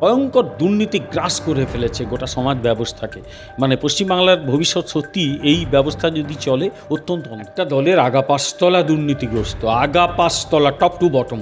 ভয়ঙ্কর দুর্নীতি গ্রাস করে ফেলেছে গোটা সমাজ ব্যবস্থাকে। মানে পশ্চিমবাংলার ভবিষ্যৎ সত্যি এই ব্যবস্থা যদি চলে, অত্যন্ত একটা দলের আগা পাঁচতলা দুর্নীতিগ্রস্ত। আগা পাঁচতলা টপ টু বটম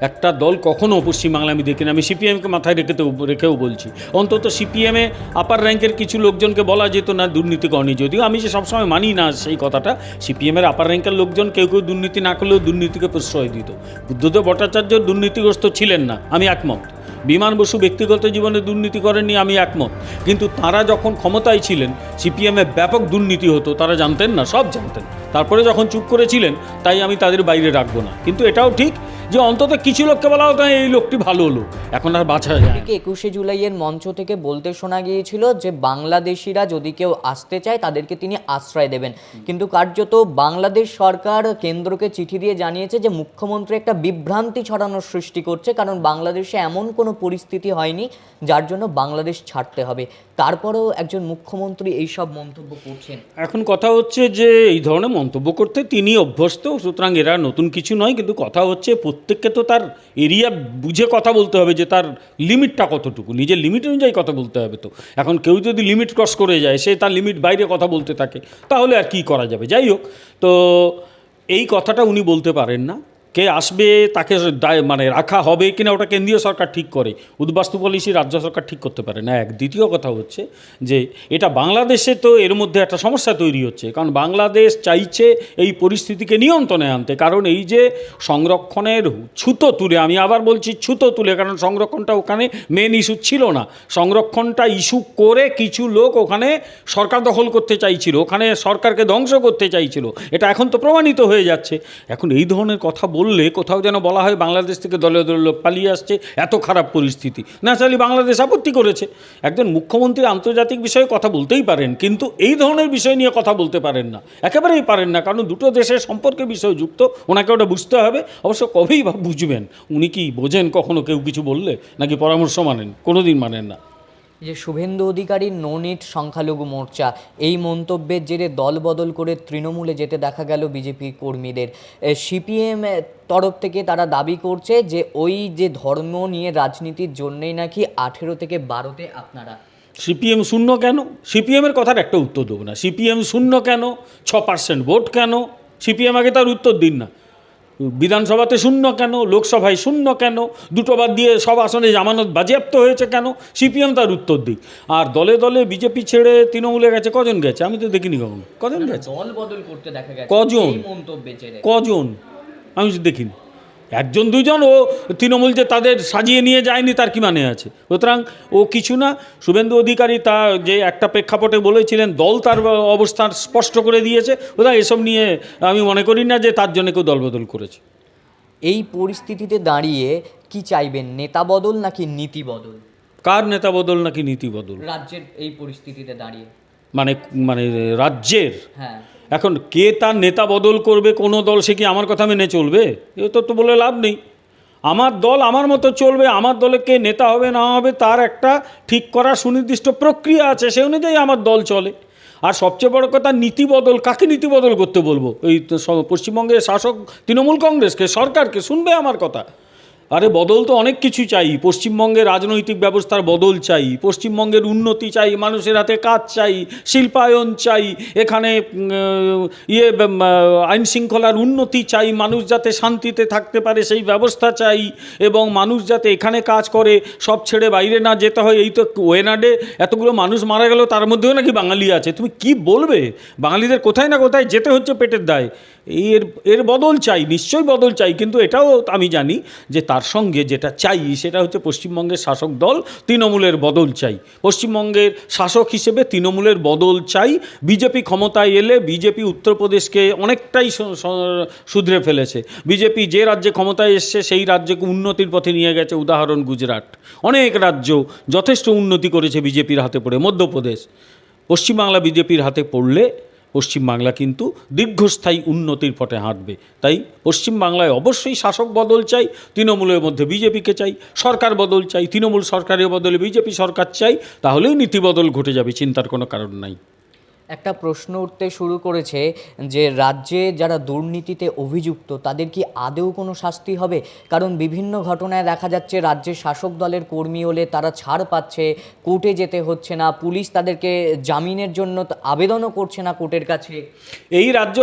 একটা দল কখনো পশ্চিমবাংলা আমি দেখি না আমি সিপিএমকে মাথায় রেখেতে রেখেও বলছি। অন্তত সিপিএমে আপার র্যাঙ্কের কিছু লোকজনকে বলা যেত না, দুর্নীতি করেনি যদিও আমি যে সবসময় মানি না সেই কথাটা সিপিএমের আপার র্যাঙ্কের লোকজন কেউ কেউ দুর্নীতি না করলেও দুর্নীতিকে প্রশ্রয় দিত। বুদ্ধদেব ভট্টাচার্য দুর্নীতিগ্রস্ত ছিলেন না, আমি একমত। বিমান বসু ব্যক্তিগত জীবনে দুর্নীতি করেননি, আমি একমত। কিন্তু তারা যখন ক্ষমতায় ছিলেন, সিপিএমে ব্যাপক দুর্নীতি হতো, তারা জানতেন না, সব জানতেন। তারপরে যখন চুপ করেছিলেন তাই আমি তাদের বাইরে রাখব না। কিন্তু এটাও ঠিক যে অন্তত কিছু লোককে বলা হতো এই লোকটি ভালো লোক। এখন আর বাছা যায় একুশে জুলাইয়ের মঞ্চ থেকে বলতে শোনা গিয়েছিল যে বাংলাদেশিরা যদি কেউ আসতে চায় তাদেরকে তিনি আশ্রয় দেবেন। কিন্তু কার্যত বাংলাদেশ সরকার কেন্দ্রকে চিঠি দিয়ে জানিয়েছে যে মুখ্যমন্ত্রী একটা বিভ্রান্তি ছড়ানোর সৃষ্টি করছে কারণ বাংলাদেশে এমন কোনো পরিস্থিতি হয়নি যার জন্য বাংলাদেশ ছাড়তে হবে। তারপরেও একজন মুখ্যমন্ত্রী এইসব মন্তব্য করছেন। এখন কথা হচ্ছে যে এই ধরনের মন্তব্য করতে তিনি অভ্যস্ত সুতরাং এরা নতুন কিছু নয় কিন্তু কথা হচ্ছে প্রত্যেককে তো তার এরিয়া বুঝে কথা বলতে হবে যে তার লিমিটটা কতটুকু। নিজের লিমিট অনুযায়ী কথা বলতে হবে তো। এখন কেউ যদি লিমিট ক্রস করে যায়, সে তার লিমিট বাইরে কথা বলতে থাকে, তাহলে আর কি করা যাবে? যাই হোক, তো এই কথাটা উনি বলতে পারেন না। কে আসবে, তাকে মানে রাখা হবে কিনা, ওটা কেন্দ্রীয় সরকার ঠিক করে। উদ্বাস্তু পলিসি রাজ্য সরকার ঠিক করতে পারে না। এক দ্বিতীয় কথা হচ্ছে যে, এটা বাংলাদেশে তো এর মধ্যে একটা সমস্যা তৈরি হচ্ছে। কারণ বাংলাদেশ চাইছে এই পরিস্থিতিকে নিয়ন্ত্রণে আনতে। কারণ এই যে সংরক্ষণের ছুতো তুলে, আমি আবার বলছি ছুতো তুলে, কারণ সংরক্ষণটা ওখানে মেন ইস্যু ছিল না। সংরক্ষণটা ইস্যু করে কিছু লোক ওখানে সরকার দখল করতে চাইছিল, ওখানে সরকারকে ধ্বংস করতে চাইছিল। এটা এখন তো প্রমাণিত হয়ে যাচ্ছে। এখন এই ধরনের কথা বললে কোথাও যেন বলা হয় বাংলাদেশ থেকে দলে দলে লোক পালিয়ে আসছে, এত খারাপ পরিস্থিতি। ন্যাচারালি বাংলাদেশ আপত্তি করেছে। একজন মুখ্যমন্ত্রী আন্তর্জাতিক বিষয়ে কথা বলতেই পারেন, কিন্তু এই ধরনের বিষয় নিয়ে কথা বলতে পারেন না। একেবারেই পারেন না, কারণ দুটো দেশের সম্পর্কে বিষয় যুক্ত, ওনাকে ওটা বুঝতে হবে। অবশ্য কবেই বুঝবেন? উনি কি বোঝেন কখনো কেউ কিছু বললে? নাকি পরামর্শ মানেন? কোনোদিন মানেন না। যে শুভেন্দু অধিকারীর নোনিট সংখ্যালঘু মোর্চা, এই মন্তব্যের জেরে দল বদল করে তৃণমূলে যেতে দেখা গেল বিজেপি কর্মীদের। সিপিএম তরফ থেকে তারা দাবি করছে যে ওই যে ধর্ম নিয়ে রাজনীতির জন্যেই নাকি আঠেরো থেকে বারোতে আপনারা সিপিএম শূন্য কেন? সিপিএমের কথার একটা উত্তর দেবো না। সিপিএম শূন্য কেন? ছ পার্সেন্ট ভোট কেন? সিপিএম আগে তার উত্তর দিন না। বিধানসভাতে শূন্য কেন? লোকসভায় শূন্য কেন? দুটো বাদ দিয়ে সব আসনে জামানত বাজেয়াপ্ত হয়েছে কেন? সিপিএম তার উত্তর দিক। আর দলে দলে বিজেপি ছেড়ে তৃণমূলে গেছে কজন গেছে? আমি তো দেখিনি কখন। কজন গেছে? কজন? কজন? আমি তো দেখিনি। একজন দুজন ও তৃণমূল যে তাদের সাজিয়ে নিয়ে যায়নি তার কি মানে আছে? সুতরাং ও কিছু না শুভেন্দু অধিকারী তা যে একটা প্রেক্ষাপটে বলেছিলেন দল তার অবস্থান স্পষ্ট করে দিয়েছে ওরা এসব নিয়ে আমি মনে করি না যে তার জন্য কেউ দলবদল করেছে। এই পরিস্থিতিতে দাঁড়িয়ে কি চাইবেন নেতা বদল নাকি নীতি বদল? কার নেতা বদল নাকি নীতি বদল? রাজ্যের এই পরিস্থিতিতে দাঁড়িয়ে। মানে মানে রাজ্যের? হ্যাঁ। এখন কে তার নেতা বদল করবে, কোনো দল, সে কি আমার কথা মেনে চলবে? এ তো তো বলে লাভ নেই। আমার দল আমার মতো চলবে, আমার দলে কে নেতা হবে, না হবে, তার একটা ঠিক করা সুনির্দিষ্ট প্রক্রিয়া আছে, সে অনুযায়ী আমার দল চলে। আর সবচেয়ে বড় কথা, নীতি বদল, কাকে নীতি বদল করতে বলব? এই পশ্চিমবঙ্গের শাসক তৃণমূল কংগ্রেসকে, সরকারকে, শুনবে আমার কথা। আরে বদল তো অনেক কিছু চাই। পশ্চিমবঙ্গের রাজনৈতিক ব্যবস্থার বদল চাই। পশ্চিমবঙ্গের উন্নতি চাই। মানুষের হাতে কাজ চাই। শিল্পায়ন চাই। এখানে ইয়ে আইন শৃঙ্খলার উন্নতি চাই। মানুষ যাতে শান্তিতে থাকতে পারে সেই ব্যবস্থা চাই। এবং মানুষ যাতে এখানে কাজ করে, সব ছেড়ে বাইরে না যেতে হয়, এই তো ওয়েনাডে এতগুলো মানুষ মারা গেল, তার মধ্যেও নাকি বাঙালি আছে। তুমি কি বলবে? বাঙালিদের কোথায় না কোথায় যেতে হচ্ছে পেটের দায়। এর এর বদল চাই, নিশ্চয়ই বদল চাই। কিন্তু এটাও আমি জানি যে তার সঙ্গে যেটা চাই, সেটা হচ্ছে পশ্চিমবঙ্গের শাসক দল তৃণমূলের বদল চাই। পশ্চিমবঙ্গের শাসক হিসেবে তৃণমূলের বদল চাই। বিজেপি ক্ষমতায় এলে বিজেপি উত্তরপ্রদেশকে অনেকটাই শুধরে ফেলেছে। বিজেপি যে রাজ্যে ক্ষমতায় এসছে, সেই রাজ্যকে উন্নতির পথে নিয়ে গেছে। উদাহরণ গুজরাট। অনেক রাজ্য যথেষ্ট উন্নতি করেছে বিজেপির হাতে পড়ে। মধ্যপ্রদেশ। পশ্চিমবাংলা বিজেপির হাতে পড়লে পশ্চিমবাংলা কিন্তু দীর্ঘস্থায়ী উন্নতির পথে হাঁটবে। তাই পশ্চিমবাংলায় অবশ্যই শাসক বদল চাই, তৃণমূলের মধ্যে বিজেপিকে চাই, সরকার বদল চাই, তৃণমূল সরকারের বদলে বিজেপি সরকার চাই, তাহলেই নীতি বদল ঘটে যাবে, চিন্তার কোনো কারণ নাই। একটা প্রশ্ন উঠতে শুরু করেছে যে রাজ্যে যারা দুর্নীতিতে অভিযুক্ত, তাদের কি আদেও কোনো শাস্তি হবে? কারণ বিভিন্ন ঘটনায় দেখা যাচ্ছে রাজ্যের শাসক দলের কর্মী হলে তারা ছাড় পাচ্ছে, কোর্টে যেতে হচ্ছে না, পুলিশ তাদেরকে জামিনের জন্য আবেদনও করছে না কোর্টের কাছে। এই রাজ্য,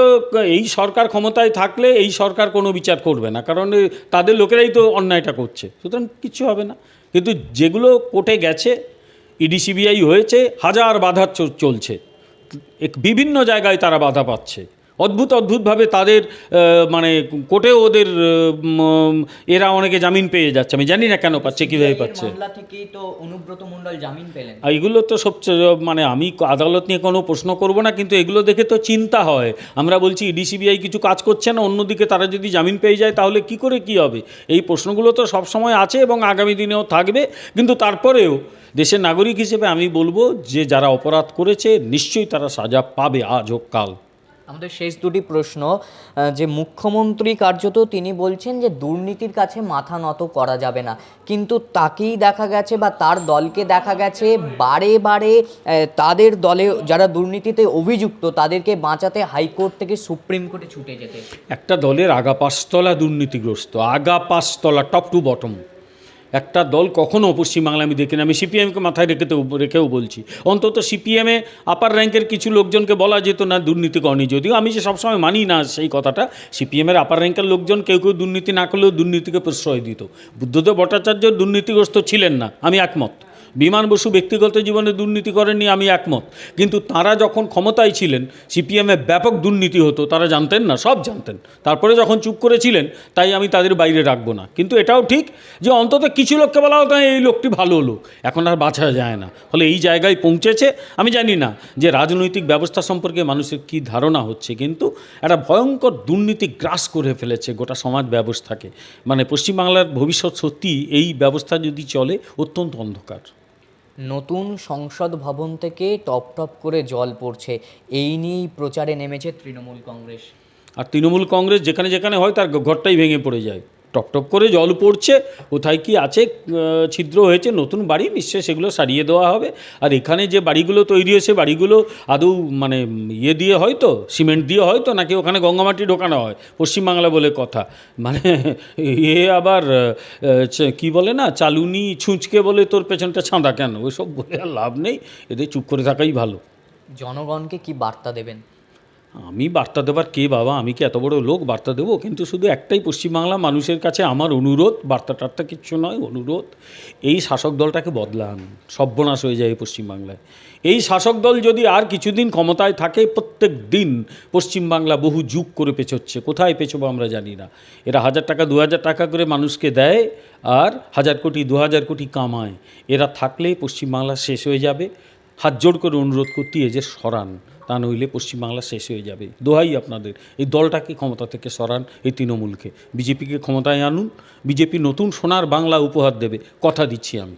এই সরকার ক্ষমতায় থাকলে এই সরকার কোনো বিচার করবে না, কারণ তাদের লোকেরাই তো অন্যায়টা করছে। সুতরাং কিচ্ছু হবে না। কিন্তু যেগুলো কোর্টে গেছে, ইডি, সিবিআই হয়েছে, হাজার বাধা চলছে। বিভিন্ন জায়গায় তারা বাধা পাচ্ছে। অদ্ভুত অদ্ভুতভাবে তাদের মানে কোর্টেও ওদের এরা অনেকে জামিন পেয়ে যাচ্ছে। আমি জানি না কেন পাচ্ছে কীভাবে পাচ্ছে। থেকেই তো অনুব্রত মণ্ডল জামিন পেলেন। আর এগুলো তো সবচেয়ে মানে আমি আদালত নিয়ে কোনো প্রশ্ন করব না কিন্তু এগুলো দেখে তো চিন্তা হয়। আমরা বলছি ডিসিবিআই কিছু কাজ করছে না অন্যদিকে তারা যদি জামিন পেয়ে যায় তাহলে কি করে কি হবে? এই প্রশ্নগুলো তো সব সময় আছে এবং আগামী দিনেও থাকবে কিন্তু তারপরেও দেশের নাগরিক হিসেবে আমি বলব যে যারা অপরাধ করেছে নিশ্চয়ই তারা সাজা পাবে আজ হোক কাল। আমাদের শেষ দুটি প্রশ্ন যে মুখ্যমন্ত্রী কার্যত তিনি বলছেন যে দুর্নীতির কাছে মাথা নত করা যাবে না। কিন্তু তাকেই দেখা গেছে বা তার দলকে দেখা গেছে বারে বারে তাদের দলে যারা দুর্নীতিতে অভিযুক্ত, তাদেরকে বাঁচাতে হাইকোর্ট থেকে সুপ্রিম কোর্টে ছুটে যেতে। একটা দলের আগা পাঁচতলা দুর্নীতিগ্রস্ত আগা পাঁচতলা টপ টু বটম একটা দল কখনও পশ্চিমবাংলা আমি দেখি না আমি সিপিএমকে মাথায় রেখেতে রেখেও বলছি। অন্তত সিপিএমে আপার র্যাঙ্কের কিছু লোকজনকে বলা যেত না, দুর্নীতি করেনি। যদিও আমি যে সবসময় মানি না সেই কথাটা সিপিএমের আপার র্যাঙ্কের লোকজন কেউ কেউ দুর্নীতি না করলেও দুর্নীতিকে প্রশ্রয় দিত। বুদ্ধদেব ভট্টাচার্য দুর্নীতিগ্রস্ত ছিলেন না। আমি একমত। বিমান বসু ব্যক্তিগত জীবনে দুর্নীতি করেননি, আমি একমত। কিন্তু তারা যখন ক্ষমতায় ছিলেন, সিপিএমে ব্যাপক দুর্নীতি হতো, তারা জানতেন না, সব জানতেন। তারপরে যখন চুপ করেছিলেন, তাই আমি তাদের বাইরে রাখব না। কিন্তু এটাও ঠিক যে অন্তত কিছু লোককে বলা হতো, এই লোকটি ভালো লোক, এখন আর বাছা যায় না। ফলে এই জায়গায় পৌঁছেছে, আমি জানি না যে রাজনৈতিক ব্যবস্থা সম্পর্কে মানুষের কী ধারণা হচ্ছে, কিন্তু একটা ভয়ঙ্কর দুর্নীতি গ্রাস করে ফেলেছে গোটা সমাজ ব্যবস্থাকে। মানে পশ্চিমবাংলার ভবিষ্যৎ সত্যি এই ব্যবস্থা যদি চলে, অত্যন্ত অন্ধকার। নতুন সংসদ ভবন থেকে টপ টপ করে জল পড়ছে। এই নিয়েই প্রচারে নেমেছে তৃণমূল কংগ্রেস। আর তৃণমূল কংগ্রেস যেখানে যেখানে হয়, তার ঘরটাই ভেঙে পড়ে যায়। টপ টপ করে জল পড়ছে। কোথায় কি আছে ছিদ্র হয়েছে, নতুন বাড়ি নিশ্চয়ই সেগুলো সারিয়ে দেওয়া হবে। আর এখানে যে বাড়িগুলো তৈরি হয়েছে, বাড়িগুলো আদৌ মানে ইয়ে দিয়ে হয়তো সিমেন্ট দিয়ে হয়তো নাকি ওখানে গঙ্গামাটি ঢোকানো হয়? পশ্চিমবাংলা বলে কথা। মানে এ আবার কি বলে না, চালুনি ছুঁচকে বলে তোর পেছনটা ছাঁদা কেন? ওইসব বলে আর লাভ নেই। এদের চুপ করে থাকাই ভালো। জনগণকে কি বার্তা দেবেন? আমি বার্তা দেবার কে বাবা? আমি কি এত বড় লোক? বার্তা দেবো? কিন্তু শুধু একটাই পশ্চিমবাংলা মানুষের কাছে আমার অনুরোধ বার্তা টার্তা কিচ্ছু নয়, অনুরোধ, এই শাসক দলটাকে বদলান। সর্বনাশ হয়ে যায় পশ্চিমবাংলায়। এই শাসক দল যদি আর কিছুদিন ক্ষমতায় থাকে, প্রত্যেক দিন পশ্চিমবাংলা বহু যুগ করে পেছোচ্ছে। কোথায় পেছোবো আমরা জানি না। এরা হাজার টাকা, দু হাজার টাকা করে মানুষকে দেয় আর হাজার কোটি, দু হাজার কোটি কামায়। এরা থাকলে পশ্চিমবাংলা শেষ হয়ে যাবে। হাত জোড় করে অনুরোধ করতে এ যে সরান। তা নইলে পশ্চিমবাংলা শেষ হয়ে যাবে। দোহাই আপনাদের। এই দলটাকে ক্ষমতা থেকে সরান এই তৃণমূলকে। বিজেপিকে ক্ষমতায় আনুন। বিজেপি নতুন সোনার বাংলা উপহার দেবে। কথা দিচ্ছি আমি।